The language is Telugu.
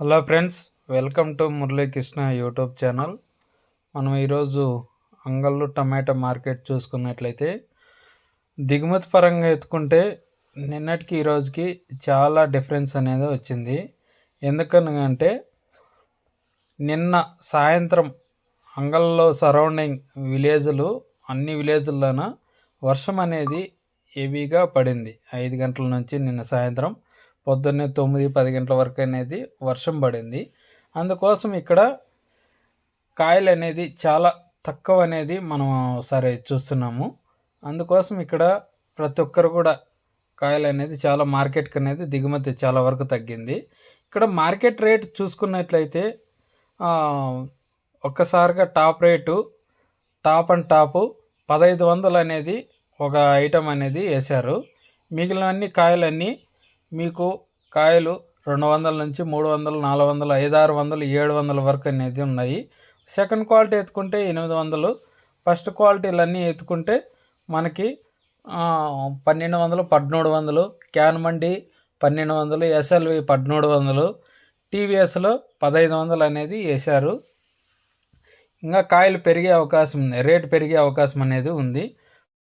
Hello friends welcome to Muralikrishna YouTube channel. మనం ఈరోజు అంగళ్ళు టమాటా మార్కెట్ చూసుకున్నట్లయితే దిగుమతి పరంగా ఎత్తుకుంటే నిన్నటికి ఈరోజుకి చాలా డిఫరెన్స్ అనేది వచ్చింది. ఎందుకనగా నిన్న సాయంత్రం అంగల్లో సరౌండింగ్ విలేజ్లు అన్ని విలేజ్లలోన వర్షం అనేది హెవీగా పడింది. ఐదు గంటల నుంచి నిన్న సాయంత్రం. పొద్దున్నే తొమ్మిది పది గంటల వరకు అనేది వర్షం పడింది. అందుకోసం ఇక్కడ కాయలు అనేది చాలా తక్కువ అనేది మనం సరే చూస్తున్నాము. అందుకోసం ఇక్కడ ప్రతి ఒక్కరు కూడా కాయలు అనేది చాలా మార్కెట్కి అనేది దిగుమతి చాలా వరకు తగ్గింది. ఇక్కడ మార్కెట్ రేట్ చూసుకున్నట్లయితే ఒక్కసారిగా top rate top and top పదహైదు వందలు అనేది ఒక ఐటమ్ అనేది వేశారు. మిగిలిన కాయలన్నీ మీకు కాయలు రెండు వందల నుంచి మూడు వందలు నాలుగు వందలు ఐదు ఆరు వందలు ఏడు వందల వరకు అనేది ఉన్నాయి. సెకండ్ క్వాలిటీ ఎత్తుకుంటే ఎనిమిది వందలు. ఫస్ట్ క్వాలిటీలన్నీ ఎత్తుకుంటే మనకి పన్నెండు వందలు పదమూడు వందలు. క్యాన్ మండి పన్నెండు వందలు ఎస్ఎల్వి పదమూడు వందలు. టీవీఎస్లో పదహైదు వందలు అనేది వేశారు. ఇంకా కాయలు పెరిగే అవకాశం ఉంది రేటు పెరిగే అవకాశం అనేది ఉంది.